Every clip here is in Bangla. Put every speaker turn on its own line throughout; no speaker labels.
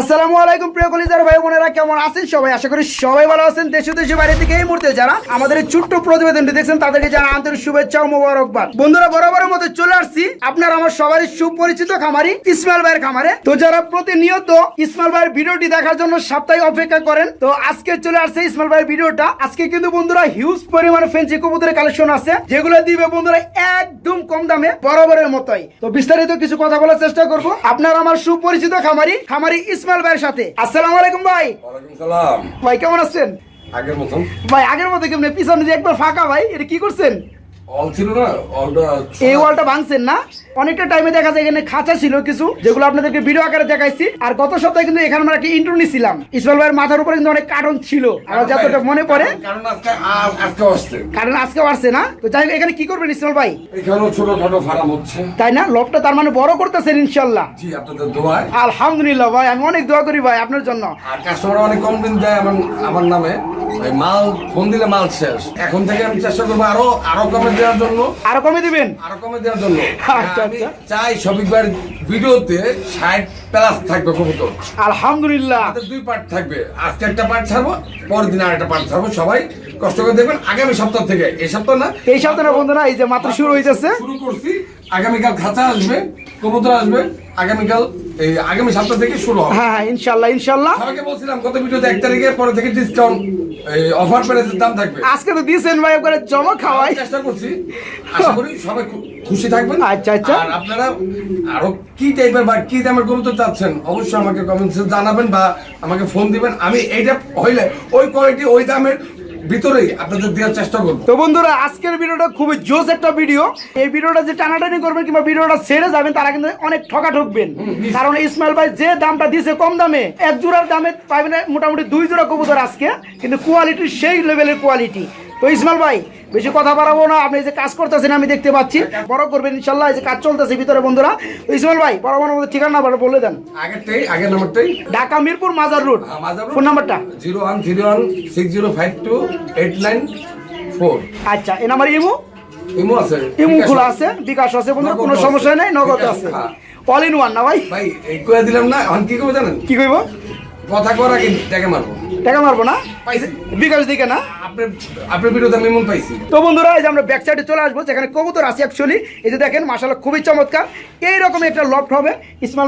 আসসালামু আলাইকুম, প্রিয় কলিজার ভাই বোনেরা, কেমন আছেন সবাই? আশা করি সবাই ভালো আছেন। দেশে দেশে বাইরে থেকে এই মুহূর্তে যারা আমাদের ছোট্ট প্রতিবেদনটি দেখছেন, তাদেরকে জানা আন্তরিক শুভেচ্ছা ও মোবারকবাদ। বন্ধুরা, বরাবরের মতো চলে আসছি আপনার আমার সবারই সুপরিচিত খামারি, ইসমাইল ভাইয়ের খামারে। তো যারা প্রতিনিয়ত ইসমাইল ভাইয়ের ভিডিওটি দেখার জন্য সপ্তাহে অপেক্ষা করেন, তো আজকে চলে আসছে ইসমাইল ভাইয়ের ভিডিওটা। আজকে কিন্তু বন্ধুরা হিউজ পরিমাণে ফেন্সি কবুতরের কালেকশন আছে, যেগুলো দিবে বন্ধুরা একদম কম দামে, বরাবরের মতোই। তো বিস্তারিত কিছু কথা বলার চেষ্টা করব। আপনার আমার সুপরিচিত খামারি খামারি ইসমাইল ভাইয়ের সাথে। আসসালামু আলাইকুম ভাই।
ওয়ালাইকুম সালাম।
ভাই কেমন আছেন?
আগের মতন।
ভাই আগের মতো কেমন? পিছনে যে একবার ফাঁকা ভাই। এটা কি করছেন?
অল ছিল না অলটা
এই ওয়ালটা ভাঙছেন না? অনেকটা টাইমে দেখা যায় এখানে খাঁচা ছিল কিছু যেগুলো আপনাদেরকে ভিডিও আকারে দেখাইছি। আর গত সপ্তাহে কিন্তু এখানে আমরা একটা ইন্ট্রো নিছিলাম। ইসমাইল ভাইয়ের মাথার উপরে কিন্তু অনেক কারণ ছিল। আমার যতটা মনে পড়ে।
কারণ আজকে আজকে আসছে।
কারণ আজকে আসছে না। তো যাই হোক, এখানে কি করবেন ইসমাইল ভাই?
এখানেও ছোটখাটো ফার্ম হচ্ছে।
তাই না? লবটা তার মানে বড় করতেছেন ইনশাল্লাহ
জি আপনাদের দোয়ায়।
আলহামদুলিল্লাহ ভাই আমি অনেক দোয়া করি ভাই আপনার জন্য।
আর কাস্টমার অনেক কম দেয় আমার আমার নামে। মাল ফোন দিলে মাল শেষ। এখন থেকে আমি চেষ্টা করব আরও আরও কমে দেওয়ার জন্য?
আরও কমে দিবেন?
আরও কমে দেওয়ার জন্য।
আচ্ছা,
আমি
আচ্ছা।
চাই সবিকবার ভিডিওতে ষাট প্লাস থাকবে কবুতর।
আলহামদুলিল্লাহ।
আমাদের দুই পার্ট থাকবে। আজকে একটা পার্ট ছাড়বো পরের দিন আরেকটা পার্ট ছাড়বো। সবাই কষ্ট করে দেখবেন আগামী সপ্তাহ থেকে এই সপ্তাহ না
এই সপ্তাহে বন্ধুরা এই যে মাত্র শুরু হইতেছে।
শুরু করছি। আগামীকাল খাঁচা আসবে কবুতর আসবে আগামীকাল এই আগামী সপ্তাহ থেকে শুরু হবে।
হ্যাঁ হ্যাঁ ইনশাল্লাহ ইনশাল্লাহ।
সবাইকে বলছিলাম কত ভিডিওতে এক তারিখে পরে থেকে ডিসকাউন্ট এই অফার প্রাইসের দাম থাকবে।
আজকে তো দিয়েছেন ভাই করে জমা খাওয়াই।
চেষ্টা করছি আশা করি সবাই খুশি থাকবেন।
আচ্ছা, আচ্ছা।
আর আপনারা আরও কি টাইপের বা কি দামের কবুতর চাচ্ছেন অবশ্যই আমাকে কমেন্টসে জানাবেন বা আমাকে ফোন দিবেন। আমি এইটা হইলে ওই কোয়ালিটি ওই দামের ভিতরেই আপনাদের দেওয়ার চেষ্টা করব।
তো বন্ধুরা আজকের ভিডিওটা খুবই জোস একটা ভিডিও। এই ভিডিওটা যে টানাটানি করবেন কিংবা ভিডিওটা ছেড়ে যাবেন তারা কিন্তু অনেক ঠকা ঠকবেন কারণ ইসমাইল ভাই যে দামটা দিছে কম দামে এক জোড়ার দামে পাবেন মোটামুটি দুই জোড়া কবুতর আজকে কিন্তু কোয়ালিটি সেই লেভেলের কোয়ালিটি তো ইসমাইল ভাই বেশি কথা বাড়াবো না। আপনি যে কাজ করতেছেন আমি দেখতে পাচ্ছি। বড় করবেন ইনশাল্লাহ এই যে কাজ চলতেছে ভিতরে বন্ধুরা। তো ইসমাইল ভাই বড় বড় মধ্যে ঠিকানা বলে দেন।
আগেরটাই আগের নাম্বারটাই।
ঢাকা মিরপুর মাজার রোড। ফোন নাম্বারটা?
Zero one three one six zero five two eight nine four.
আচ্ছা এ নাম্বার ইমো?
ইমো আছে।
ইমো? খোলা আছে। বিকাশ আছে বন্ধুরা কোনো সমস্যা। নাই নগদ আছে।
হ্যাঁ।
অল ইন ওয়ান না ভাই?
ভাই এই করে দিলাম না এখন কি করব জানেন?
কি কইব?
কথা কর আগে টাকা মারবো।
টাকা মারবো না?
পাইছি?
বিকাশ দিকে না?
আপনার আপনার ভিডিওতে আমি মন পাইছি।
তো বন্ধুরা এই যে আমরা ব্যাক সাইডে চলে আসব যেখানে কবুতর আছে অ্যাকচুয়ালি এই যে দেখেন মাসাল্লাহ খুবই চমৎকার। এইরকম একটা লফট হবে।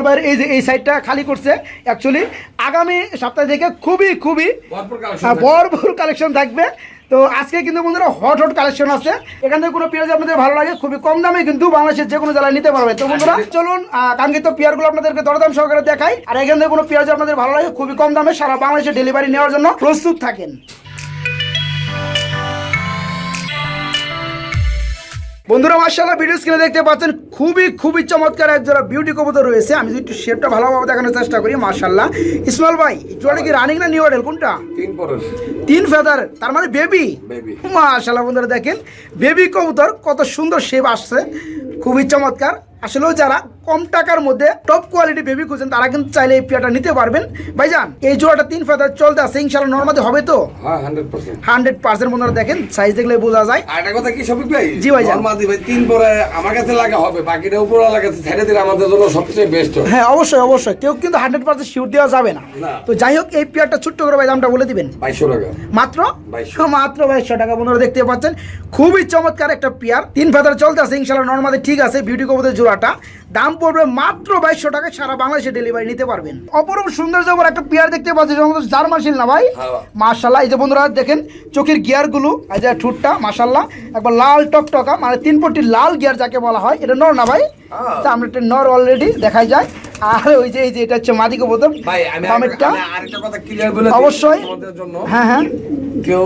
ভাইয়ের এই যে এই সাইডটা খালি করছে অ্যাকচুয়ালি আগামী সপ্তাহ থেকে খুবই খুবই
ভরপুর collection
হ্যাঁ। ভরপুর কালেকশন থাকবে। তো আজকে কিন্তু বন্ধুরা হট হট কালেকশন আছে। এখান থেকে কোনো পেঁয়াজ আপনাদের ভালো লাগে খুবই কম দামে কিন্তু বাংলাদেশের যে কোনো জেলায় নিতে পারবে। তো বন্ধুরা চলুন আহ, কাঙ্ক্ষিত পেয়ারগুলো আপনাদেরকে দরদাম সহকারে দেখাই। আর এখান থেকে কোনো পেঁয়াজ আপনাদের ভালো লাগে খুবই কম দামে সারা বাংলাদেশে ডেলিভারি নেওয়ার জন্য প্রস্তুত থাকেন। বন্ধুরা মার্শাল্লাহ ভিডিও স্ক্রিনে দেখতে পাচ্ছেন খুবই খুবই চমৎকার এক জোড়া বিউটি কবুতর রয়েছে। আমি যদি একটু শেপটা ভালোভাবে দেখানোর চেষ্টা করি মার্শাল্লাহ ইসমাল ভাই জোড়া কি রানিং না নিউ মডেল কোনটা?
তিন
তিন ফেদার তার মানে বেবি
বেবি
মাশাল্লাহ বন্ধুরা দেখেন বেবি কবুতর কত সুন্দর শেপ আসছে খুবই চমৎকার। আসলেও যারা কম টাকার মধ্যে টপ কোয়ালিটি বেবি খুঁজেন তারা কিন্তু চাইলে এই পেয়ারটা নিতে পারবেন। ভাইজান এই জোড়াটা তিন ফেদার চলতে আছে ইনশাল্লাহ নর্মালি হবে তো?
হ্যাঁ হান্ড্রেড পার্সেন্ট
হান্ড্রেড পার্সেন্ট বন্ধুরা দেখেন সাইজ দেখলে বোঝা যায়।
আর একটা কথা কি সবিক ভাই?
জি ভাইজান।
নরমালি ভাই তিন পরে আমার কাছে লাগা হবে বাকিটা উপর লাগাতে ছেড়ে দিলে আমাদের জন্য সবচেয়ে বেস্ট হবে।
হ্যাঁ অবশ্যই অবশ্যই। কেউ কিন্তু হান্ড্রেড পার্সেন্ট শিওর দেওয়া যাবে না। তো যাই হোক এই পেয়ারটা ছোট্ট করে ভাই দামটা বলে দিবেন।
বাইশশো টাকা।
মাত্র?
2200
মাত্র বাইশশো টাকা বন্ধুরা দেখতে পাচ্ছেন। খুবই চমৎকার একটা পেয়ার। তিন ফেদার চলতে আছে ইনশাল্লাহ নর্মালি ঠিক আছে বিউটি কবুতের জোড়াটা। দাম পড়বে মাত্র বাইশশো টাকা সারা বাংলাদেশে ডেলিভারি নিতে পারবেন। অপরূপ সুন্দর জবর একটা পেয়ার দেখতে পাচ্ছি জার্মান শিল না ভাই? মার্শাল্লাহ এই যে বন্ধুরা দেখেন চোখের গিয়ারগুলো এই যে ঠুটটা মার্শাল্লাহ একবার লাল টকটকা মানে তিন পট্টি লাল গিয়ার যাকে বলা হয় এটা নর না ভাই?
হ্যাঁ।
আমরা একটা নর অলরেডি দেখাই যায়। আর ওই যে এই যে এটা হচ্ছে মাদিকে বোতল
ভাই আমি আরেকটা কথা ক্লিয়ার বলে
অবশ্যই।
তোমাদের জন্য।
হ্যাঁ হ্যাঁ।
কেউ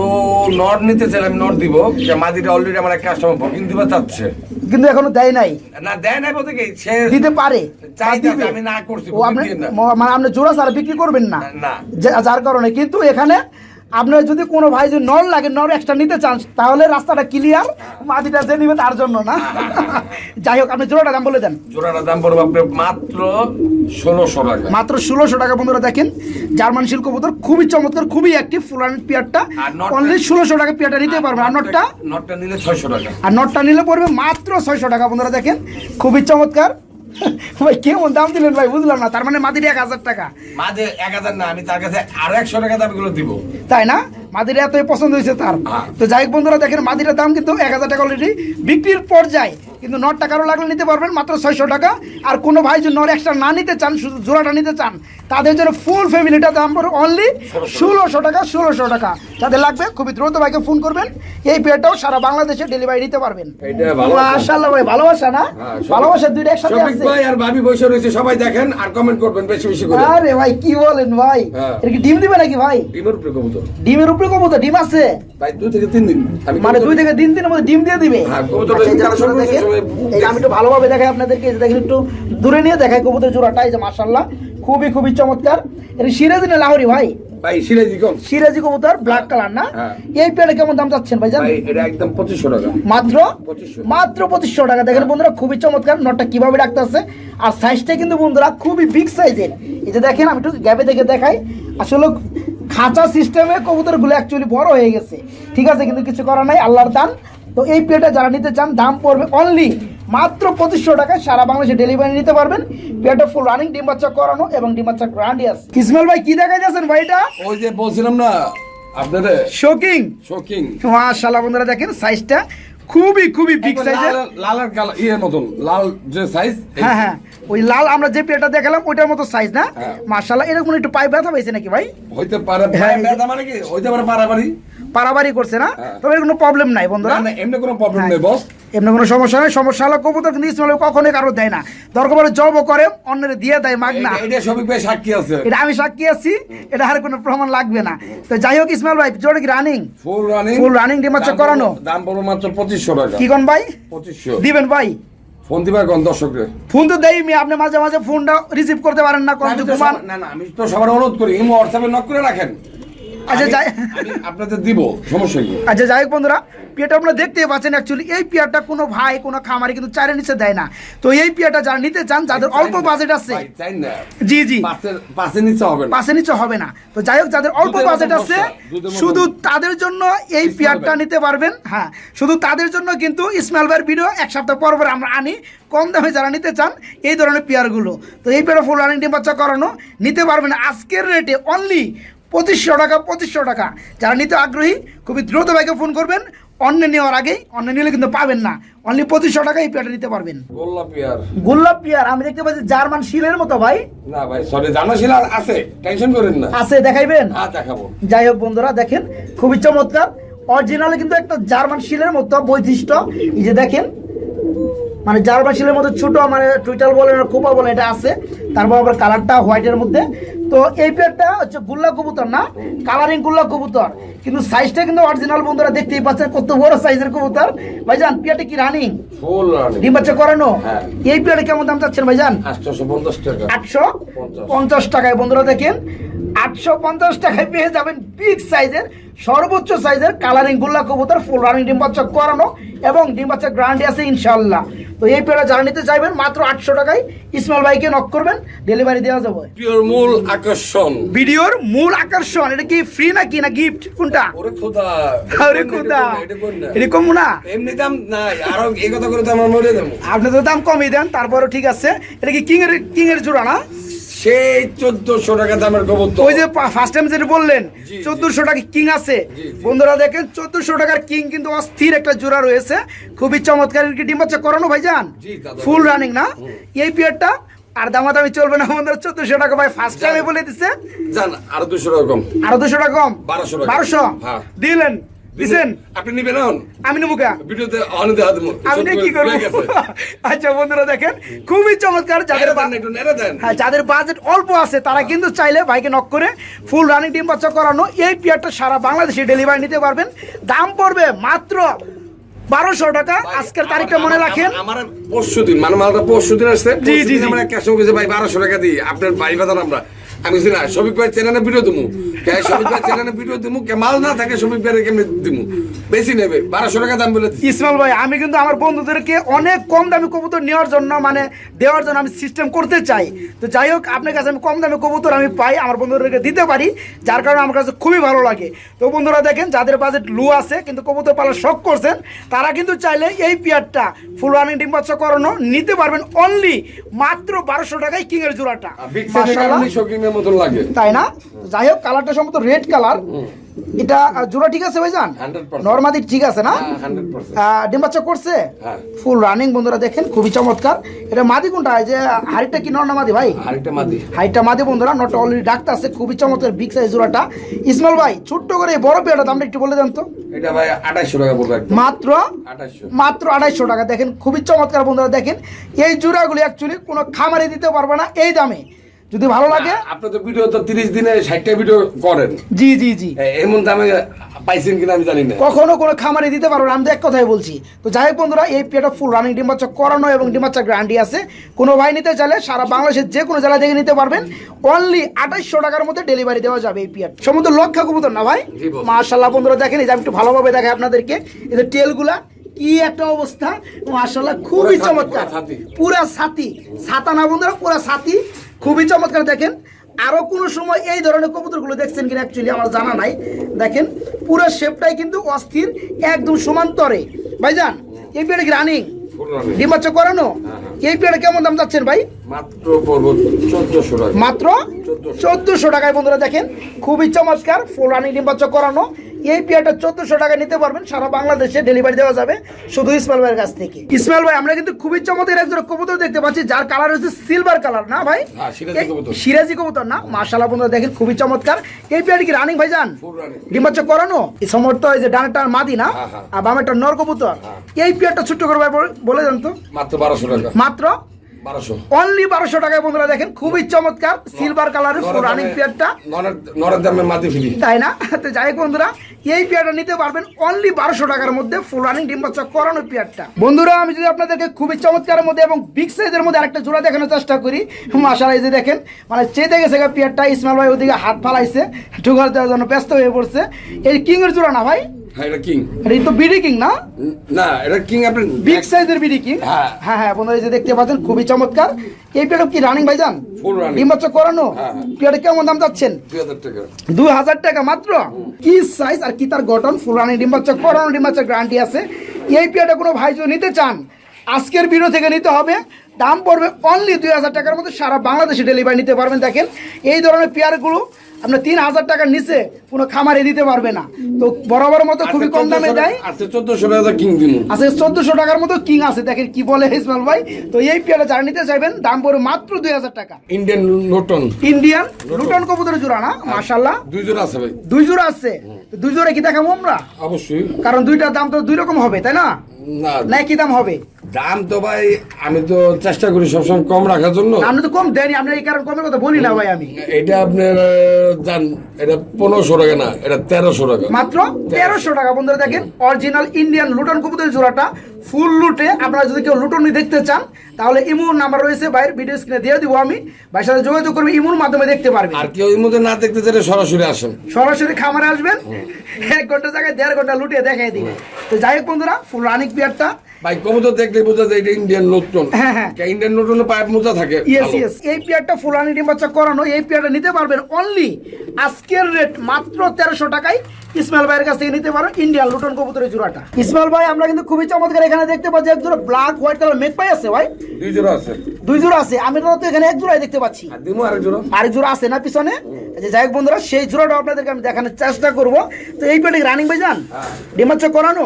নট নিতে চাইলে আমি নট দিব যে মাদিটা অলরেডি আমার এক কাস্টমার বুকিং দিবা চাচ্ছে।
কিন্তু এখনও দেয় নাই।
না দেয় না বলতে কি সে
দিতে পারে।
আমি না করছি
মানে আপনি জোড়া ছাড়া বিক্রি করবেন না।
না
যার কারণে। কিন্তু এখানে আপনার যদি কোনো ভাই যদি নল লাগে নল এক্সট্রা নিতে চান তাহলে রাস্তাটা ক্লিয়ার মাটিটা যে নিবে তার জন্য না। যাই হোক আপনি জোড়াটা দাম বলে দেন।
জোড়াটার দাম পড়বে আপনার মাত্র ষোলোশো টাকা।
মাত্র ষোলোশো টাকা বন্ধুরা দেখেন জার্মান শিল্প কবুতর খুবই চমৎকার খুবই অ্যাক্টিভ ফুল অ্যান্ড পিয়ারটা অনলি ষোলোশো টাকা পিয়ারটা নিতে পারবেন। আর নটটা
নটটা নিলে ছয়শো টাকা।
আর নটটা নিলে পড়বে মাত্র ছয়শো টাকা বন্ধুরা দেখেন খুবই চমৎকার। ভাই কেমন দাম দিলেন ভাই? বুঝলাম না। তার মানে মাদির এক হাজার টাকা।
মাদি এক হাজার না আমি তার কাছে আরও একশো টাকা দামগুলো দিব।
তাই না? মাদিরা এতই পছন্দ হয়েছে তার।
হ্যাঁ।
তো যাই বন্ধুরা দেখেন মাদিরার দাম কিন্তু এক হাজার টাকা অলরেডি বিক্রির পর্যায়ে কিন্তু নট টাকারও লাগলে নিতে পারবেন মাত্র ছয়শো টাকা। আর কোনো ভাই যদি নট এক্সট্রা না নিতে চান শুধু জোড়াটা নিতে চান তাদের জন্য ফুল ফ্যামিলিটা দাম পড়বে অনলি ষোলোশো। টাকা ষোলোশো টাকা। যাদের লাগবে খুবই দ্রুত ভাইকে ফোন করবেন। এই পেয়ারটাও সারা বাংলাদেশে ডেলিভারি দিতে পারবেন। মাশাআল্লাহ ভাই ভালোবাসা না?
হ্যাঁ,
ভালোবাসা দুইটা একসাথে আছে।
ভাই আর ভাবি বসে রয়েছে সবাই দেখেন আর কমেন্ট করবেন বেশি বেশি করে।
আরে ভাই কি বলেন ভাই?
হ্যাঁ।
এর কি ডিম দিবে নাকি ভাই?
ডিমের উপরে কবুতর।
ডিমের উপরে কবুতর ডিম আছে?
ভাই দুই থেকে তিন দিন।
মানে দুই থেকে তিন দিনের মধ্যে ডিম দিয়ে দিবে?
হ্যাঁ, কবুতরটা
আমি একটু ভালোভাবে দেখাই আপনাদেরকে দেখেন একটু দূরে নিয়ে দেখাই কবুতর জোড়াটা এই যে মাশাল্লাহ খুবই খুবই চমৎকার। এটা সিরাজি না লাহোরি ভাই?
ভাই সিরাজি কোন
সিরাজি কবুতর ব্ল্যাক কালার না?
হ্যাঁ।
এই পেয়ারে কেমন দাম চাচ্ছেন ভাই জানেন
এটা একদম টাকা।
মাত্র? মাত্র টাকা। দেখেন বন্ধুরা খুবই চমৎকার। নটটা কীভাবে রাখতে আছে? আর সাইজটা কিন্তু বন্ধুরা খুবই বিগ সাইজের এই যে দেখেন আমি একটু গ্যাপে দেখে দেখাই। আসলে খাঁচা সিস্টেমে কবুতরগুলো অ্যাকচুয়ালি বড় হয়ে গেছে। ঠিক আছে কিন্তু কিছু করার নাই আল্লাহর দান। তো এই পেটা যারা নিতে চান দাম পড়বে অনলি মাত্র পঁচিশশো টাকায় সারা বাংলাদেশে ডেলিভারি নিতে পারবেন। পেটা ফুল রানিং ডিম বাচ্চা করানো এবং ডিম বাচ্চা গ্রান্ডিয়াস ইসমাইল ভাই কি দেখা যাচ্ছেন ভাই এটা?
ওই যে বলছিলাম না আপনারা
শোকিং
শোকিং
মাশাআল্লাহ বন্ধুরা দেখেন সাইজটা খুবই খুবই বিগ সাইজের
লালের কালার ইয়ের মতন লাল যে সাইজ
হ্যাঁ হ্যাঁ ওই লাল আমরা যে পেটা দেখালাম ওইটার মতো সাইজ না?
হ্যাঁ।
মাশাআল্লাহ এরকম একটু পায়ে ব্যথা পাইছে নাকি ভাই?
হইতে পারে
পায়ে
ভাই, ব্যথা মানে কি? হইতে পারে পারাপারি।
পারাবারি করছে না?
হ্যাঁ।
তবে এর কোনো প্রবলেম নাই বন্ধুরা।
এমনি কোনো প্রবলেম। নেই বস
এমনি কোনো সমস্যা নেই। সমস্যা হলো কবুতর কিন্তু ইসমাইল কখনোই কারও দেয় না। দরকার পড়ে জবও করে অন্যের দিয়ে দেয় মাগ না।
এটা- সবিক ভাই সাক্ষী আছে।
এটা আমি সাক্ষী আছি এটা আর কোনো প্রমাণ লাগবে না। তো যাই হোক ইসমাইল ভাই জোরে কি running
full running
Full running ডিম বাচ্চা করানো?
দাম পড়বে মাত্র পঁচিশশো টাকা।
কি কোন ভাই?
পঁচিশশো।
দিবেন ভাই।
ফোন দিবা কোন দর্শকরে
ফোন তো দেই মি আপনি মাঝে মাঝে ফোনটা রিসিভ করতে পারেন না কোন ঘুমান।
সবার- না না আমি তো সবার অনুরোধ করি। ইমো হোয়াটসঅ্যাপে নক করে রাখেন।
আচ্ছা, যাই-
আপনাদের দিব সমস্যা কি?
আচ্ছা যাই হোক বন্ধুরা পিয়াটা আপনারা দেখতেই পাচ্ছেন অ্যাকচুয়ালি এই পিয়াটা কোনো ভাই কোনো খামারি কিন্তু চারের নিচে দেয় না। তো এই পিয়াটা যারা নিতে চান যাদের অল্প বাজেট আছে জি জি।
পাশে নিচে হবে না।
পাশে নিচে হবে না। তো যাই হোক যাদের অল্প বাজেট আছে। শুধু তাদের জন্য এই পেয়ারটা নিতে পারবেন হ্যাঁ। শুধু তাদের জন্য কিন্তু ইসমাইল ভাইয়ের ভিডিও এক সপ্তাহ পর পর আমরা আনি। কম দামে যারা নিতে চান এই ধরনের পেয়ারগুলো। তো এই পেয়ার ফুল রানিং ডিম বাচ্চা করানো নিতে পারবেন আজকের রেটে অনলি পঁচিশশো টাকা পঁচিশশো টাকা। যারা নিতে আগ্রহী খুবই দ্রুত ভাইকে ফোন করবেন। অন্য নেওয়ার আগেই অন্য নিলে কিন্তু পাবেন না। অনলি পঁচিশশো টাকা এই পেয়ারটা নিতে পারবেন।
গোল্লা পিয়ার।
গোল্লাপ পেয়ার আমি দেখতে পাচ্ছি জার্মান শিলের মতো ভাই।
না ভাই সরি জানা ছিল আছে। টেনশন করেন না।
আছে দেখাইবেন?
হ্যাঁ দেখাবো।
যাই হোক বন্ধুরা দেখেন খুবই চমৎকার। অরিজিনালে কিন্তু একটা জার্মান শিলের মতো বৈশিষ্ট্য। এই যে দেখেন মানে জার্মান শিলের মধ্যে ছোট মানে টুইটাল বলেন আর কোপা বলেন এটা আছে। তারপর আবার কালারটা হোয়াইটের মধ্যে। তো এই পেয়ারটা হচ্ছে গুল্লা কবুতর না? কালারিং গুল্লা কবুতর। কিন্তু সাইজটা কিন্তু অরিজিনাল বন্ধুরা দেখতেই পাচ্ছেন কত বড় সাইজের কবুতর। ভাইজান পেয়ারটা কি রানিং ডিম বাচ্চা করানো?
হ্যাঁ।
এই পেয়ারে কেমন দাম চাচ্ছেন ভাইজান? আটশো পঞ্চাশ। টাকায়। বন্ধুরা দেখেন আটশো পঞ্চাশ টাকায় পেয়ে যাবেন বিগ সাইজের সর্বোচ্চ সাইজের কালারিং গুল্লা কবুতর ফুল রানিং ডিম বাচ্চা করানো এবং ডিম বাচ্চা গ্রান্ডি আছে ইনশাল্লাহ তো এই যারা নিতে চাইবেন মাত্র আটশো টাকায় ইসমাইল ভাইকে নক করবেন ডেলিভারি দেওয়া যাবে।
মূল আকর্ষণ।
ভিডিওর মূল আকর্ষণ এটা কি ফ্রি নাকি না গিফট কোনটা?
ওরে খোদা
কোথা
এটা কোন না? এমনি দাম নাই আরও এই কথা করে তো আমার মরে দেবো
আপনি তো দাম কমই দেন তারপরও ঠিক আছে। এটা কি কিং এর কিং এর জোড়া না?
সেই চোদ্দশো টাকা দামের কবুতর
ওই যে ফার্স্ট টাইম যেটা বললেন। চোদ্দশো টাকা কিং আছে। বন্ধুরা দেখেন চোদ্দশো টাকার কিং কিন্তু অস্থির একটা জোড়া রয়েছে। খুবই চমৎকার কি ডিম বাচ্চা করানো ভাইজান?
জি, দাদা।
ফুল রানিং না? এই পিয়ারটা আর দামাদামি চলবে না বন্ধুরা চোদ্দশো টাকা ভাই। ফার্স্ট টাইমে বলে দিচ্ছে
জান আরও দুশো টাকা
কম। আরও দুশো টাকা কম?
1200 টাকা।
বারোশো?
হ্যাঁ।
দিলেন। দিছেন
আপনি নিবেন
আমি নেবুকা
ভিডিওতে অনে দেবো
আমি কি করব? আচ্ছা বন্ধুরা দেখেন খুবই চমৎকার যাদের হ্যাঁ যাদের বাজেট অল্প আছে তারা কিন্তু চাইলে ভাইকে নক করে ফুল রানিং ডিম বাচ্চা করানো এই পিয়ারটা সারা বাংলাদেশে ডেলিভারি নিতে পারবেন। দাম পড়বে মাত্র বারোশো টাকা। আজকের তারিখটা মনে রাখেন।
আমার পরশু দিন মানে মালটা পরশু দিন আসছে
জি, জি।
আমার ক্যাশ ভাই বারোশো টাকা দিই। আপনার ভাই বাদান আমরা আমি না শফিক ভাই চেনা না ভিডিও তুমি কে শ্রমিক ভাই চ্যানেলে ভিডিও দিমু কে মাল না থাকে শ্রমিক ভাইয়ের কেমনি দিমু? বেশি নেবে বারোশো টাকা দাম বলে
ইসমাইল ভাই আমি কিন্তু আমার বন্ধুদেরকে অনেক কম দামে কবুতর নেওয়ার জন্য মানে দেওয়ার জন্য আমি সিস্টেম করতে চাই। তো যাই হোক আপনার কাছে আমি কম দামে কবুতর আমি পাই আমার বন্ধুদেরকে দিতে পারি যার কারণে আমার কাছে খুবই ভালো লাগে। তো বন্ধুরা দেখেন যাদের বাজেট লু আছে কিন্তু কবুতর পালার শখ করছেন তারা কিন্তু চাইলে এই পেয়ারটা ফুল রানিং ডিম বাচ্চা করানো নিতে পারবেন অনলি মাত্র বারোশো টাকায় কিং এর জোড়াটা
মতন লাগে।
তাই না? যাই হোক কালারটা সম্ভবত রেড কালার এটা জোড়া ঠিক আছে ভাইজান?
100%
নর্মাদি ঠিক আছে না?
হান্ড্রেড
ডিম বাচ্চা করছে?
হ্যাঁ।
ফুল রানিং বন্ধুরা দেখেন খুবই চমৎকার। এটা মাদি কোনটা? এই যে হাড়িটা কি নর না মাদি ভাই?
আরেকটা মাদি।
হাইটটা মাদি বন্ধুরা নটা অলরেডি ডাক্তার আছে খুবই চমৎকার বিগ সাইজ জোড়াটা। ইসমাইল ভাই ছোট্ট করে বড় পেয়ারটা দামটা একটু বলে দেন তো।
এটা ভাই আঠাইশশো টাকা পড়বে
মাত্র?
আঠাইশশো।
মাত্র আড়াইশো টাকা। দেখেন খুবই চমৎকার বন্ধুরা দেখেন। এই জোড়াগুলি অ্যাকচুয়ালি কোনো খামারে দিতে পারবে না এই দামে। যদি ভালো লাগে।
আপনি তো ভিডিও তো তিরিশ দিনে ষাটটা ভিডিও করেন।
জি জি জি।
এমন দামে পাইছেন কিনা আমি জানি না।
কখনো কোনো খামারে দিতে পারব না আমি তো এক কথাই বলছি। তো যাই হোক বন্ধুরা এই পেটা ফুল রানিং ডিম বাচ্চা করানো এবং ডিম বাচ্চা গ্যারান্টি আছে। কোনো ভাই নিতে চাইলে সারা বাংলাদেশের যে কোনো জেলা থেকে নিতে পারবেন। অনলি আঠাইশশো টাকার মধ্যে ডেলিভারি দেওয়া যাবে এই পিয়ার সমুদ্র লক্ষা কবুতর না ভাই। মার্শাল্লাহ বন্ধুরা দেখেন এই যে আমি একটু ভালোভাবে দেখাই আপনাদেরকে। এই যে টেলগুলা কি একটা অবস্থা। মার্শাল্লাহ খুবই
পুরা
চমৎকার।
পুরা।
পুরা সাথী ছাতা না বন্ধুরা পুরা সাথী খুবই চমৎকার দেখেন। আরও কোনো সময় এই ধরনের কবুতরগুলো দেখছেন কিনা অ্যাকচুয়ালি আমার জানা নাই। দেখেন পুরো শেপটাই কিন্তু অস্থির একদম সমান্তরে ভাইজান এই পেয়ারে রানিং
ফুল running।
ডিম বাচ্চা করানো?
হ্যাঁ,
এই পেয়ারে কেমন দাম যাচ্ছেন ভাই?
মাত্র চোদ্দশো টাকা।
মাত্র চোদ্দশো। টাকায় বন্ধুরা দেখেন খুবই চমৎকার ফুল রানিং ডিম বাচ্চা করানো। এই পেয়ারটা চোদ্দশো টাকা নিতে পারবেন সারা বাংলাদেশে ডেলিভারি দেওয়া যাবে শুধু ইসমাইল ভাইয়ের কাছ থেকে। ইসমাইল ভাই আমরা কিন্তু খুবই চমৎকার একজন কবুতর দেখতে পাচ্ছি যার কালার হচ্ছে সিলভার কালার না ভাই?
হ্যাঁ, সিরাজি কবুতর।
না? মাশাআল্লাহ বন্ধুরা দেখেন খুবই চমৎকার। এই পেয়ারটি কি রানিং ভাই যান
ফুল রানিং
ডিম বাচ্চা করানো? এই সমর্থ এই যে ডানটা মাদি না?
হ্যাঁ, হ্যাঁ।
আর বামেরটা নর কবুতর।
হ্যাঁ।
এই পেয়ারটা ছোট্ট করে ভাই বলে- জানতো
মাত্র বারোশো টাকা।
মাত্র অনলি বারোশো টাকায় বন্ধুরা দেখেন খুবই চমৎকার সিলভার কালারের রানিং পেয়ারটা
নরের দামে মাটি ফ্রি।
তাই না? তো যাই হোক বন্ধুরা এই পেয়ারটা নিতে পারবেন অনলি বারোশো টাকার মধ্যে ফুল রানিং ডিম বাচ্চা করানো পেয়ারটা বন্ধুরা আমি যদি আপনাদেরকে খুবই চমৎকারের মধ্যে এবং বিগ সাইজের মধ্যে আরেকটা জোড়া দেখানোর চেষ্টা করি মাসাল এই যে দেখেন মানে চেতে গেছে পেয়ারটা ইসমাইল ভাই ওদিকে হাত ফালাইছে ঢুকার দেওয়ার জন্য ব্যস্ত হয়ে পড়ছে। এই কিং এর জোড়া না ভাই?
হ্যাঁ এটা কিং।
এটা তো বিডি কিং না?
না এটা কিং আপনি
বিগ সাইজের বিডি কিং?
হ্যাঁ।
হ্যাঁ হ্যাঁ বন্ধুরা যে দেখতে পাচ্ছেন খুবই চমৎকার। এই পেয়ারটা কি রানিং ভাইজান। ডিম বাচ্চা করানো?
হ্যাঁ, হ্যাঁ।
পেয়ারটা কেমন দাম
দুই হাজার টাকা।
দুই হাজার টাকা মাত্র? কি সাইজ আর কি তার গঠন? ফুলানি ডিম বাচ্চা করানো ডিম বাচ্চা গ্যারান্টি আছে। এই পেয়ারটা কোনো ভাই যদি নিতে চান? আজকের ভিডিও থেকে নিতে হবে। দাম পড়বে অনলি দুই হাজার টাকার মধ্যে সারা বাংলাদেশে ডেলিভারি নিতে পারবেন। দেখেন এই ধরনের পেয়ারগুলো আপনার তিন হাজার টাকার নিচে কোনো খামারে দিতে পারবে না। তো বরাবর মতো খুবই কম দামে দেয়।
আজকে চোদ্দশো টাকা কিং
আছে চোদ্দশো টাকার মতো কিং আছে। দেখেন কি বলে ইসমাল ভাই। তো এই পেয়ারটা যারা নিতে চাইবেন দাম পড়বে মাত্র দুই হাজার টাকা।
ইন্ডিয়ান নোটন
ইন্ডিয়ান লুটন কবুতরের জোড়া না? মাশাল্লাহ
দুই জোড়া আছে ভাই।
দুই জোড়া আছে? দুই জোড়া কি দেখাবো আমরা?
অবশ্যই।
কারণ দুইটার দাম তো দুই রকম হবে তাই না?
না।
না কি দাম হবে।
দাম তো ভাই আমি তো চেষ্টা করি সবসময় কম রাখার জন্য।
আপনি তো কম দেয়নি আপনার এই কারণ কমের কথা বলি না ভাই আমি।
এটা আপনার জান এটা পনেরোশো টাকা না এটা তেরোশো টাকা।
মাত্র তেরোশো টাকা বন্ধুরা দেখেন অরিজিনাল ইন্ডিয়ান লুটন কবুতরের জোড়াটা ফুল লুটে আপনারা যদি কেউ লুটনি দেখতে চান তাহলে ইমুর নাম্বার রয়েছে বাইরের ভিডিও স্ক্রিনে দিয়ে দিব আমি। ভাইয়ের সাথে যোগাযোগ করবে ইমুর মাধ্যমে দেখতে পারবেন।
আর কেউ মধ্যে না দেখতে চাইলে সরাসরি আসেন।
সরাসরি খামারে আসবেন এক ঘণ্টা জায়গায় দেড় ঘণ্টা লুটে দেখাই দিবে। তো যাই হোক বন্ধুরা ফুল রানিক পিয়ারটা
ভাই কবুতর দেখলে বোঝা যায় এটা ইন্ডিয়ান নতুন
হ্যাঁ, হ্যাঁ।
ইন্ডিয়ান নতুন পাইপ মোজা থাকে
ইয়েস
ভালো।
ইয়েস এই পেয়ারটা ফুলানি ডিম বাচ্চা করানো এই পেয়ারটা নিতে পারবেন অনলি আজকের রেট মাত্র তেরোশো টাকায় ইসমাইল ভাইয়ের কাছ থেকে নিতে পারো ইন্ডিয়ান লুটন কবুতরের জোড়াটা। ইসমাইল ভাই আমরা কিন্তু খুবই চমৎকার এখানে দেখতে পাচ্ছি এক জোড়া ব্ল্যাক হোয়াইট কালার মেক পাই আছে ভাই?
দুই জোড়া আছে।
দুই জোড়া আছে। আমি তো এখানে এক জোড়াই দেখতে পাচ্ছি।
আর জোড়া।
আছে না পিছনে? যে যাই হোক বন্ধুরা সেই জোড়াটা আপনাদেরকে আমি দেখানোর চেষ্টা করব। তো এই পেয়ারটা রানিং ভাই যান
হ্যাঁ।
ডিম বাচ্চা করানো?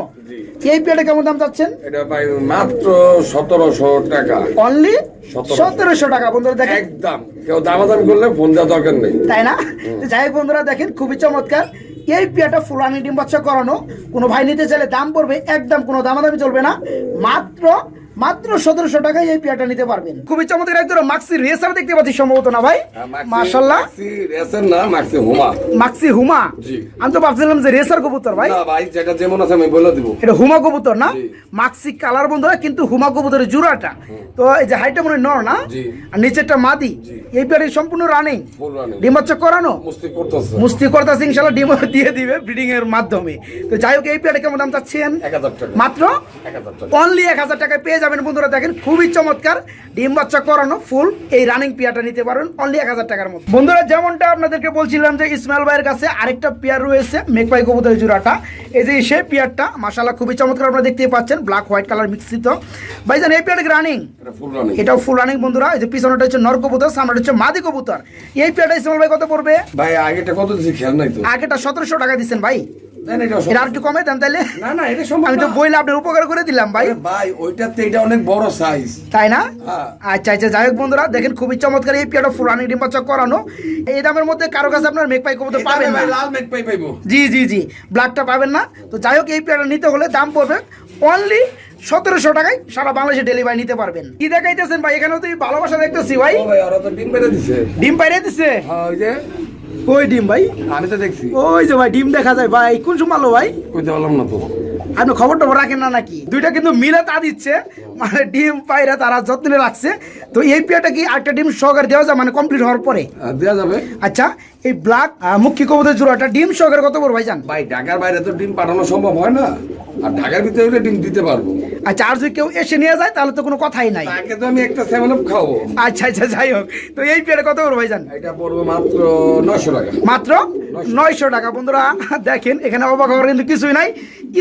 এই পেয়ারটা কেমন দাম চাচ্ছেন?
এটা ভাই মাত্র সতেরোশো টাকা।
অনলি
1700
সতেরোশো টাকা বন্ধুরা দেখেন।
একদম। কেউ দামাদামি করলে ফোন দেওয়া দরকার নেই।
তাই না? যাই বন্ধুরা, দেখেন খুবই চমৎকার। এই পেয়াটা ফুলানি ডিম করানো, কোনো ভাই নিতে চাইলে দাম পড়বে, একদম কোনো দামাদামি চলবে না। মাত্র মাত্র সতেরোশো টাকায় এই পেয়ারটা নিতে পারবেন। খুবই চমৎকার একদম মাক্সি রেসার দেখতে পাচ্ছি সম্ভবত না ভাই?
হ্যাঁ,
মাশাল্লাহ
রেসের না মাক্সি হুমা
মাক্সি হুমা আমি তো ভাবছিলাম যে রেসার কবুতর ভাই।
না ভাই যেটা যেমন আছে আমি বলে দিব।
এটা হুমা কবুতর না। মাক্সি কালার বন্ধুরা কিন্তু হুমা কবুতরের জোড়াটা। তো এই যে হাইটটা মনে নর না? আর নিচেরটা মাদি। এই পেয়ারের সম্পূর্ণ রানিং ডিম হচ্ছে করানো?
মুস্তি করতেছে।
মুস্তি করতেছে ইনশাল্লাহ ডিম দিয়ে দিবে ব্রিডিং এর মাধ্যমে। তো যাই হোক এই পেয়ারে কেমন দাম চাচ্ছেন? মাত্র? অনলি এক হাজার টাকায় পেয়ে যাবেন বন্ধুরা দেখেন খুবই চমৎকার। ডিম বাচ্চা করানো ফুল এই রানিং পেয়ারটা নিতে পারবেন অনলি এক হাজার টাকার মতো বন্ধুরা যেমনটা আপনাদেরকে বলছিলাম যে ইসমাইল ভাইয়ের কাছে আরেকটা পেয়ার রয়েছে মেঘপাই কবুতরের জোড়াটা। এই যে সেই পেয়ারটা মাসাল্লাহ খুবই চমৎকার আপনারা দেখতেই পাচ্ছেন ব্ল্যাক হোয়াইট কালার মিশ্রিত ভাইজান এই পেয়ারটা রানিং
এটা ফুল রানিং
এটাও ফুল রানিং বন্ধুরা এই যে পিছনটা হচ্ছে নর কবুতর সামনেটা হচ্ছে মাদি কবুতর। এই পেয়ারটা ইসমাইল ভাই কত পড়বে?
ভাই আগেটা কত দিছি খেয়াল নাই তো।
আগেটা সতেরোশো টাকা দিচ্ছেন ভাই।
এটা
এটা আর একটু কমে দেন তাইলে।
না না এটা সম্ভব
আমি তো বইলে আপনার উপকার করে দিলাম ভাই।
ভাই ওইটাতে এটা অনেক বড় সাইজ
তাই না?
হ্যাঁ।
আচ্ছা আচ্ছা যাই হোক বন্ধুরা দেখেন খুবই চমৎকার এই পেয়ারটা ফুরানি ডিম বাচ্চা করানো। এই দামের মধ্যে কারও কাছে আপনার মেঘপাই কবুতর পাবেন না।
লাল মেঘ পাইবো।
জি জি জি ব্ল্যাকটা পাবেন না। তো যাই হোক এই পেয়ারটা নিতে হলে দাম পড়বে অনলি সতেরোশো টাকায় সারা বাংলাদেশে ডেলিভারি নিতে পারবেন। কি দেখাইতেছেন ভাই? এখানেও তো এই ভালোবাসা দেখতেছি ভাই।
ডিম পেড়ে দিছে।
ডিম পাইরে দিছে?
হ্যাঁ ওই
ডিম ভাই?
আমি তো দেখছি।
ওই যে ভাই ডিম দেখা যায় ভাই। কোন সময় ভাই?
কইতে পারলাম না তো।
আপনি খবর টবর রাখেন না নাকি? দুইটা কিন্তু মিলে তা দিচ্ছে। মানে ডিম পায়রা তারা যত্নে রাখছে। তো এই পেয়ারটা কি একটা ডিম সহকারে দেওয়া যায়? মানে কমপ্লিট হওয়ার পরে?
আর দেয়া যাবে।
আচ্ছা এই ব্ল্যাক মুখ্য কবুতর জোড়াটা ডিম সহকারে কত বড় ভাইজান?
ভাই ঢাকার বাইরে তো ডিম পাঠানো সম্ভব হয় না। আর ঢাকার ভিতরে হলে ডিম দিতে পারব।
আচ্ছা আর যদি কেউ এসে নিয়ে যায় তাহলে তো কোনো কথাই নাই।
তাকে তো আমি একটা সেভেন আপ খাব
আচ্ছা আচ্ছা যাই হোক। তো এই পেয়ারে কত বড় ভাইজান?
এটা পড়বে মাত্র নয়শো টাকা।
মাত্র নয়শো। টাকা। বন্ধুরা দেখেন এখানে অবাক হওয়ার কিন্তু কিছুই নাই।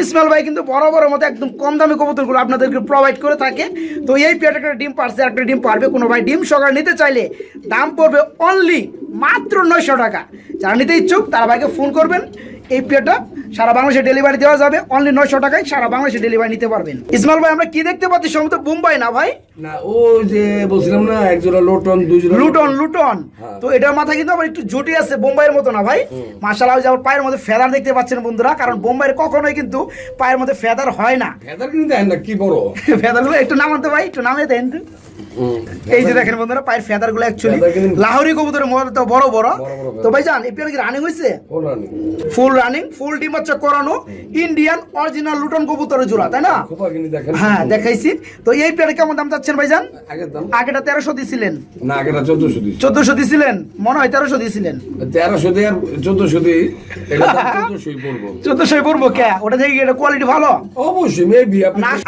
ইসমাইল ভাই কিন্তু বড় বড় মতো একদম কম দামি কবুতরগুলো আপনাদেরকে প্রোভাইড করে থাকে। তো এই পেয়ারটা একটা ডিম পারছে একটা ডিম পারবে। কোনো ভাই ডিম সকাল নিতে চাইলে দাম পড়বে অনলি মাত্র নয়শো টাকা। যারা নিতে ইচ্ছুক তারা ভাইকে ফোন করবেন। এই পেয়ারটা সারা বাংলাদেশে ডেলিভারি দেওয়া যাবে। অনলি নয়শো টাকায় সারা বাংলাদেশে ডেলিভারি নিতে পারবেন। ইসমাইল ভাই আমরা কি দেখতে পাচ্ছি? সম্ভবত মুম্বাই না ভাই?
না ও যে বলছিলাম না এক জোড়া লোটন
লুটন লুটন
হ্যাঁ।
তো এটার মাথা কিন্তু আবার একটু জুটি আছে বোম্বাইয়ের মতো না ভাই? পায়ের মধ্যে ফেদার দেখতে পাচ্ছেন বন্ধুরা কারণ বোম্বাইয়ের কখনোই কিন্তু পায়ের মধ্যে ফেদার হয় না।
ভেদার কিন্তু দেখেন না কি বড়?
ফেদার একটু নামাতে ভাই একটু নামিয়ে দেন। এই যে দেখেন বন্ধুরা পায়ের ফেদারগুলো অ্যাকচুয়ালি লাহোরি কবুতরের মতো বড় বড়। তো ভাই জান কি রানিং হয়েছে
ফুল রানিং
ফুল ডিম বাচ্চা করানো ইন্ডিয়ান অরিজিনাল লুটন কবুতরের জোড়া তাই না? হ্যাঁ দেখাইছি। তো এই পেয়ারে কেমন দাম চাচ্ছেন
আগের দাম?
আগেটা তেরোশো দিছিলেন।
না আগেটা চোদ্দশো দিচ্ছি
চোদ্দশো দিছিলেন? মনে হয় তেরোশো দিছিলেন।
তেরোশো দিয়ে চোদ্দশো দিয়ে চোদ্দশোই পড়ব।
কে? ওটা থেকে এটা কোয়ালিটি ভালো?
অবশ্যই মেবি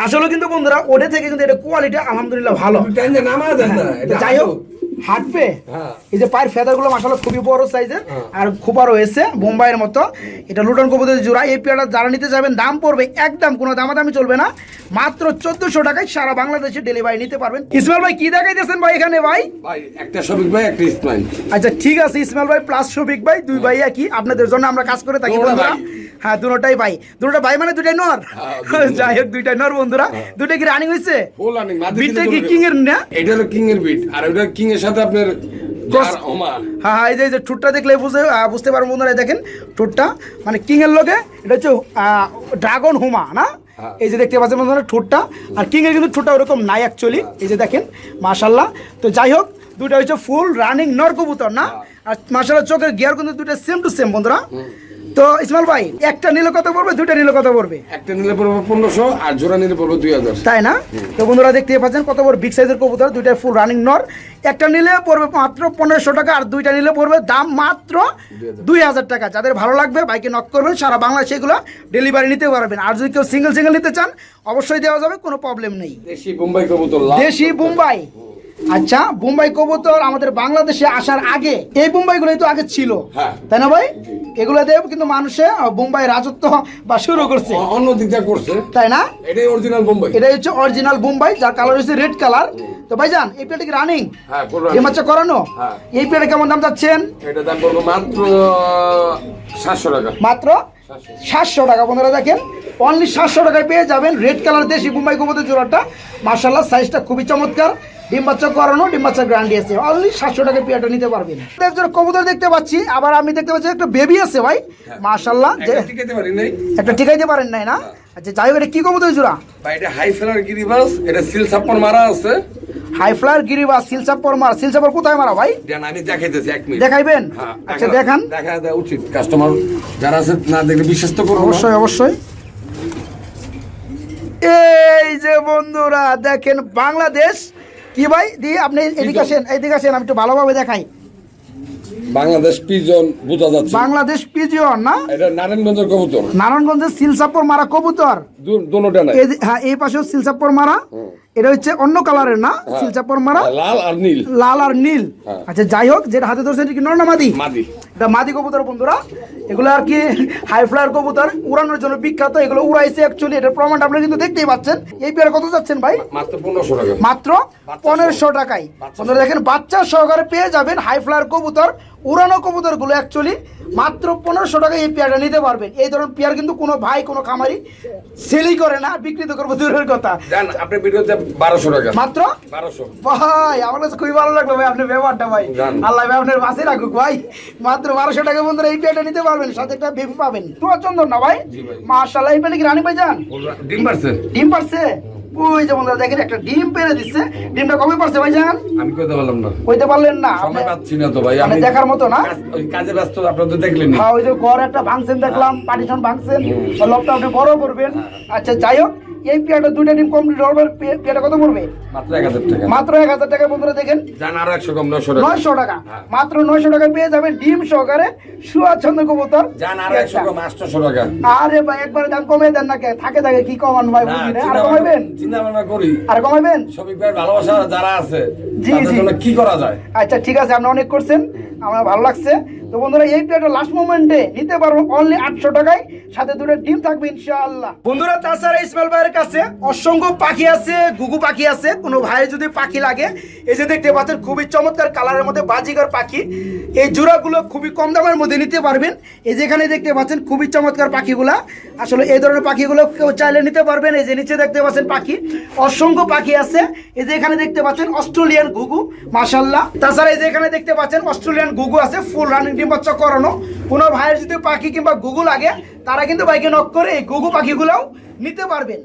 আসলে কিন্তু বন্ধুরা ওটা থেকে কিন্তু এটা কোয়ালিটি আলহামদুলিল্লাহ ভালো।
টাইনে নামা দেন না
যাই হোক হাঁটবে?
হ্যাঁ।
এই যে পায়ের ফেদারগুলো মাসাল খুবই বড় সাইজের
হ্যাঁ।
আর খোপা রয়েছে বোম্বাইয়ের মতো। এটা লুটন কবুতর জোড়া। এই পেয়ারটা যারা নিতে যাবেন দাম পড়বে একদম কোনো দামাদামি চলবে না। মাত্র চোদ্দশো টাকায় সারা বাংলাদেশে ডেলিভারি নিতে পারবেন। ইসমাইল ভাই কি দেখাইতেছেন ভাই এখানে ভাই?
একটা সবিক ভাই একটা ইসমাইল।
আচ্ছা ঠিক আছে ইসমাইল ভাই প্লাস শফিক ভাই দুই ভাই একই। আপনাদের জন্য আমরা কাজ করে থাকি বন্ধুরা। হ্যাঁ দুটোটাই ভাই। দুটোটা ভাই মানে দুটাই নর।
হ্যাঁ,
যাই হোক দুইটাই নর বন্ধুরা। দুটো কি রানিং হয়েছে
ফুল রানিং মাঝে
বিটটা কি কিং এর না?
এটা হলো কিং এর বিট আর ওটা কিং এর সাথে আপনার
হ্যাঁ হ্যাঁ এই যে এই যে ঠোঁটটা দেখলে বুঝে আহ, বুঝতে পারবেন বন্ধুরা দেখেন ঠোঁটটা। মানে কিং এর লোকে এটা হচ্ছে ড্রাগন হুমা না?
হ্যাঁ।
এই যে দেখতে পাচ্ছেন বন্ধুরা ঠোঁটটা। আর কিং এর কিন্তু ঠোঁটটা ওরকম নাই অ্যাকচুয়ালি এই যে দেখেন মাশাল্লাহ তো যাই হোক দুটো হচ্ছে ফুল রানিং নর কবুতর না? আর মাশাল্লাহ চোখের গিয়ার কিন্তু দুটো সেম টু সেম বন্ধুরা। তো ইসমাইল ভাই একটা নিলে কত পড়বে দুইটা নিলে কত পড়বে?
একটা নিলে পড়বে পনেরোশো আর জোড়া নিলে পড়বে দুই হাজার।
তাই না? তো বন্ধুরা দেখতে পাচ্ছেন কত বড় বিগ সাইজের কবুতর দুইটা ফুল রানিং নর একটা নিলে পড়বে মাত্র পনেরোশো টাকা আর দুইটা নিলে পড়বে দাম মাত্র দুই হাজার। টাকা। যাদের ভালো লাগবে বাইকে নক করবেন সারা বাংলাদেশে সেগুলো ডেলিভারি নিতে পারবেন। আর যদি কেউ সিঙ্গেল সিঙ্গেল নিতে চান অবশ্যই দেওয়া যাবে কোনো প্রবলেম নেই।
দেশি বোম্বাই কবুতর
দেশি বোম্বাই। আচ্ছা বোম্বাই কবুতর আমাদের বাংলাদেশে আসার আগে এই বোম্বাইগুলোই তো আগে ছিল।
হ্যাঁ।
তাই না ভাই? এগুলো দিয়ে কিন্তু মানুষে বোম্বাই রাজত্ব বা শুরু করছে।
অন্য করছে।
তাই না?
এটাই অরিজিনাল বোম্বাই।
এটা হচ্ছে অরিজিনাল বোম্বাই যার কালার হচ্ছে রেড কালার তো ভাইজান এই পেটে কি রানিং
হ্যাঁ
এই বাচ্চা করানো?
হ্যাঁ।
এই পেটে কেমন দাম চাচ্ছেন?
এটা দাম পড়বে মাত্র সাতশো টাকা।
মাত্র
সাতশো।
টাকা বন্ধুরা দেখেন। অনলি সাতশো টাকায় পেয়ে যাবেন রেড কালার দেশি বোম্বাই কবুতর জোড়াটা। মার্শাল্লাহ সাইজটা খুবই চমৎকার। ডিম বাচ্চা করানো ডিম বাচ্চা আছে। অনলি সাতশো পেয়ারটা নিতে পারবেন একজন কবুতর দেখতে পাচ্ছি আবার আমি দেখতে পাচ্ছি একটা বেবি আছে ভাই। মার্শাল্লাহ যে
একটা
টিকাইতে পারেন নাই না? আচ্ছা যাই হোক এটা কি কবুতর জোড়া?
বা এটা হাই ফেলার গিরিবাস এটা সিল ছাপ্পন মারা আছে।
হাই ফ্লায়ার গিরিবা সিলসাপ্পর মারা সিলসাপ্পর কোথায় মারা ভাই?
দেন আমি দেখাইতেছি এক মিনিট
দেখাইবেন?
হ্যাঁ,
আচ্ছা
দেখা-
দেখান।
দেখা দেওয়া উচিত। কাস্টমার যারা আছে না দেখলে বিশ্বাস তো করব
অবশ্যই অবশ্যই। এই যে বন্ধুরা দেখেন বাংলাদেশ কি ভাই? দি আপনি এদিকে আসেন এদিকে আসেন আমি একটু ভালোভাবে দেখাই।
বাংলাদেশ পিজন বোঝা যাচ্ছে।
বাংলাদেশ পিজন না?
এটা নারায়ণগঞ্জের কবুতর।
নারায়ণগঞ্জের সিলসাপুর মারা কবুতর। যে- হ্যাঁ এই পাশেও সিলসাপুর মারা। এটা হচ্ছে অন্য কালারের না? সিলসাপ্পর মারা?
লাল আর নীল।
লাল আর নীল।
হ্যাঁ।
আচ্ছা যাই হোক যেটা হাতে ধরছেন কি নর না মাদি?
মাদি।
এটা মাদি কবুতর বন্ধুরা। এগুলো আর কি হাই ফ্লায়ার কবুতর উড়ানোর জন্য বিখ্যাত এগুলো উড়াইছে অ্যাকচুয়ালি এটার প্রমাণটা আপনারা কিন্তু দেখতেই পাচ্ছেন। এই পেয়ার কত যাচ্ছেন ভাই?
মাত্র পনেরোশো টাকা।
মাত্র পনেরোশো টাকায়। বন্ধুরা দেখেন বাচ্চা সহকারে পেয়ে যাবেন হাই ফ্লায়ার কবুতর উড়ানো কবুতরগুলো অ্যাকচুয়ালি মাত্র পনেরোশো টাকায় এই পেয়ারটা নিতে পারবেন। এই ধরনের পেয়ার কিন্তু কোনো ভাই কোনো খামারি সেলই করে না বিক্রিত করব দূরের কথা।
আপনি ভিডিওতে বারোশো টাকা।
মাত্র?
বারোশো।
ভাই আমার কাছে খুবই ভালো লাগল ভাই আপনার ব্যবহারটা ভাই। আল্লাহ ভাই আপনার রাখুক ভাই। মাত্র বারোশো টাকা বন্ধুরা এই নিতে পারবেন সাথে একটা বেবি পাবেন। তোমার না ভাই। এই কি রানী ভাই যান
ডিম পারছে।
ডিম পারছে? ওই যে বন্ধুরা দেখেন একটা ডিম পেরে দিচ্ছে। ডিমটা কবে পারছে ভাই যান
আমি কইতে পারলাম না।
কইতে পারলেন না
সময়
আপনি-
পাচ্ছি না তো ভাই আমি
দেখার মতো না?
ওই কাজে ব্যস্ত আপনারা তো দেখলেন
হ্যাঁ ওই যে ঘর একটা ভাঙছেন দেখলাম পার্টিশন ভাঙছেন। লকটা আপনি বড় করবেন। আচ্ছা যাই হোক এই পেয়ারটা দুইটা ডিম কমপ্লিট হবে পেয়ারটা কত পড়বে?
মাত্র এক হাজার টাকা।
মাত্র এক হাজার টাকা বন্ধুরা দেখেন।
জান আরও একশো কম নশো টাকা।
নয়শো টাকা।
হ্যাঁ।
মাত্র নয়শো টাকা পেয়ে যাবেন ডিম সহকারে সুয়াচ্ছন্দ কবুতর।
জান আরও একশো কম আটশোশো টাকা।
আরে ভাই একবারে দাম কমে দেন না থাকে থাকে কি কমান ভাই বুঝি না? আর
ভাবনা- চিন্তা ভাবনা করি।
আর কমাইবেন?
শফিক ভাইয়ের ভালোবাসা যারা আছে
জি, জি।
কি করা যায়?
আচ্ছা ঠিক আছে আপনি অনেক করছেন। আমার ভালো লাগছে। তো বন্ধুরা, এই প্লেটটা লাস্ট মোমেন্টে নিতে পারব অনলি আটশো টাকায়। সাথে দুটো ডিম থাকবে ইনশাআল্লাহ। বন্ধুরা, তাছাড়া ইসমাইল ভাইয়ের কাছে অসংখ্য পাখি আছে গুগু পাখি আছে। কোনো ভাইয়ের যদি পাখি লাগে, এই যে দেখতে পাচ্ছেন, খুবই চমৎকার কালারের মধ্যে বাজিকার পাখি। এই জোড়াগুলো খুবই কম দামের মধ্যে নিতে পারবেন। এই যে এখানে দেখতে পাচ্ছেন, খুবই চমৎকার পাখিগুলা। আসলে এই ধরনের পাখিগুলো কেউ চাইলে নিতে পারবেন। এই যে নিচে দেখতে পাচ্ছেন পাখি, অসংখ্য পাখি আছে। এই যে এখানে দেখতে পাচ্ছেন অস্ট্রেলিয়ান গুগু মাশাল্লাহ তাছাড়া এই যে এখানে দেখতে পাচ্ছেন অস্ট্রেলিয়ান গুগু আছে ফুল রানিং ডিম করানো কোনো ভাইয়ের যদি পাখি কিংবা গুগু লাগে, তারা কিন্তু ভাইকে নক করে এই গুগু পাখিগুলোও নিতে পারবেন।